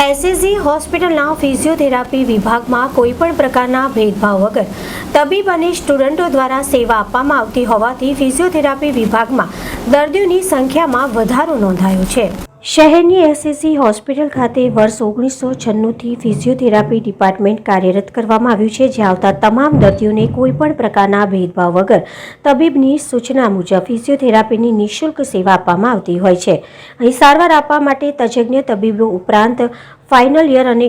SSG હોસ્પિટલના physiotherapy વિભાગમાં કોઈપણ પ્રકારના ભેદભાવ વગર તબીબ અને સ્ટુડન્ટો દ્વારા સેવા આપવામાં આવતી હોવાથી ફિઝિયોથેરાપી વિભાગમાં દર્દીઓની સંખ્યામાં વધારો નોંધાયો છે. શહેરની એસએસસી હોસ્પિટલ ખાતે વર્ષ ઓગણીસો છન્નુંથી ફિઝિયોથેરાપી ડિપાર્ટમેન્ટ કાર્યરત કરવામાં આવ્યું છે, જ્યાં આવતા તમામ દર્દીઓને કોઈપણ પ્રકારના ભેદભાવ વગર તબીબની સૂચના મુજબ ફિઝિયોથેરાપીની નિઃશુલ્ક સેવા આપવામાં આવતી હોય છે. અહીં સારવાર આપવા માટે તજજ્ઞ તબીબો ઉપરાંત ફાઇનલ યર અને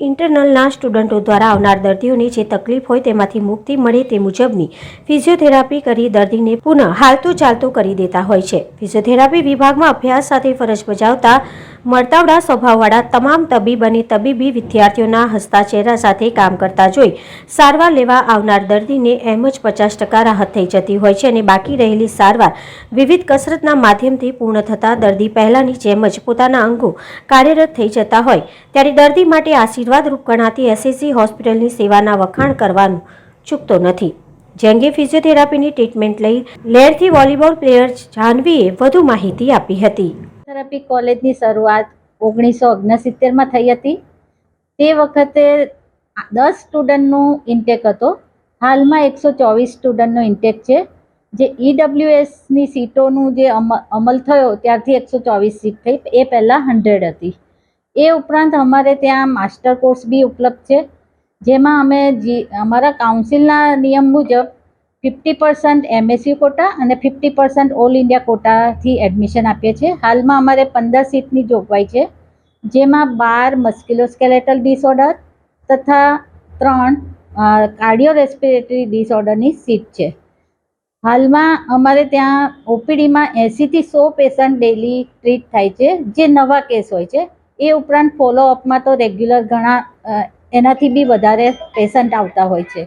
ઇન્ટરનલના સ્ટુડન્ટો દ્વારા આવનાર દર્દીઓને જે તકલીફ હોય તેમાંથી મુક્તિ મળે તે મુજબની ફિઝિયોથેરાપી કરી દર્દીને પુનઃ હાલતું ચાલતું કરી દેતા હોય છે. ફિઝિયોથેરાપી વિભાગમાં અભ્યાસ સાથે ફરજ બજાવતા મળતાવડા સ્વભાવવાળા તમામ તબીબ અને તબીબી વિદ્યાર્થીઓના હસતા સાથે કામ કરતા જોઈ સારવાર લેવા આવનાર દર્દીને એમ જ પચાસ ટકા રાહત થઈ જતી હોય છે અને બાકી રહેલી સારવાર વિવિધ કસરતના માધ્યમથી પૂર્ણ થતાં દર્દી પહેલાંની જેમ જ પોતાના અંગો કાર્યરત થઈ જતા હોય. ત્યારે દર્દી માટે આશીર્વાદરૂપ ગણાતી એસએસસી હોસ્પિટલની સેવાના વખાણ કરવાનું ચૂકતો નથી. જે અંગે ફિઝિયોથેરાપીની ટ્રીટમેન્ટ લઈ લેરથી વોલીબોલ પ્લેયર જાહ્નવીએ વધુ માહિતી આપી હતી. થેરાપી કોલેજની શરૂઆત ઓગણીસો ઓગણસિત્તેરમાં થઈ હતી. તે વખતે દસ સ્ટુડન્ટનું ઇન્ટેક હતો. હાલમાં એકસો ચોવીસ સ્ટુડન્ટનો ઇન્ટેક છે. જે ઈડબ્લ્યુએસની સીટોનું જે અમ, અમલ થયો ત્યારથી એકસો ચોવીસ સીટ થઈ. એ પહેલાં હંડ્રેડ હતી. એ ઉપરાંત અમારે ત્યાં માસ્ટર કોર્સ બી ઉપલબ્ધ છે. જેમાં અમે જી, અમારા કાઉન્સિલના નિયમ મુજબ ફિફ્ટી પર્સન્ટ એમએસયુ કોટા અને ફિફ્ટી પર્સન્ટ ઓલ ઇન્ડિયા કોટાથી એડમિશન આપીએ છીએ. હાલમાં અમારે પંદર સીટની જોગવાઈ છે, જેમાં બાર મસ્ક્યુલોસ્કેલેટલ ડિસઓર્ડર તથા ત્રણ કાર્ડિયો રેસ્પિરેટરી ડિસઓર્ડરની સીટ છે. હાલમાં અમારે ત્યાં ઓપીડીમાં એંસીથી સો પેશન્ટ ડેલી ટ્રીટ થાય છે, જે નવા કેસ હોય છે. એ ઉપરાંત ફોલોઅપમાં તો રેગ્યુલર ઘણા એનાથી બી વધારે પેશન્ટ આવતા હોય છે.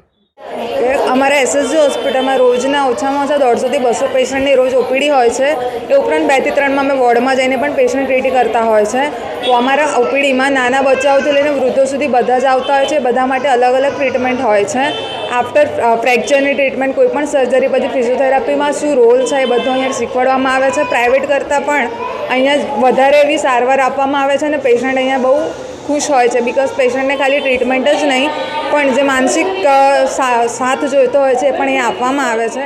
અમારા એસએસજી હોસ્પિટલમાં રોજના ઓછામાં ઓછા દોઢસોથી બસો પેશન્ટની રોજ ઓપીડી હોય છે. એ ઉપરાંત બેથી ત્રણમાં અમે વોર્ડમાં જઈને પણ પેશન્ટ ટ્રીટ કરતા હોય છે. તો અમારા ઓપીડીમાં નાના બચ્ચાઓથી લઈને વૃદ્ધો સુધી બધા જ આવતા હોય છે. બધા માટે અલગ અલગ ટ્રીટમેન્ટ હોય છે. આફ્ટર ફ્રેક્ચરની ટ્રીટમેન્ટ કોઈ પણ સર્જરી પછી ફિઝિયોથેરાપીમાં શું રોલ છે એ બધું અહીંયા શીખવાડવામાં આવે છે. પ્રાઇવેટ કરતાં પણ અહીંયા વધારે એવી સારવાર આપવામાં આવે છે અને પેશન્ટ અહીંયા બહુ ખુશ હોય છે. બિકોઝ પેશન્ટને ખાલી ટ્રીટમેન્ટ જ નહીં પણ જે માનસિક સાથ જોઈતો હોય છે પણ એ આપવામાં આવે છે.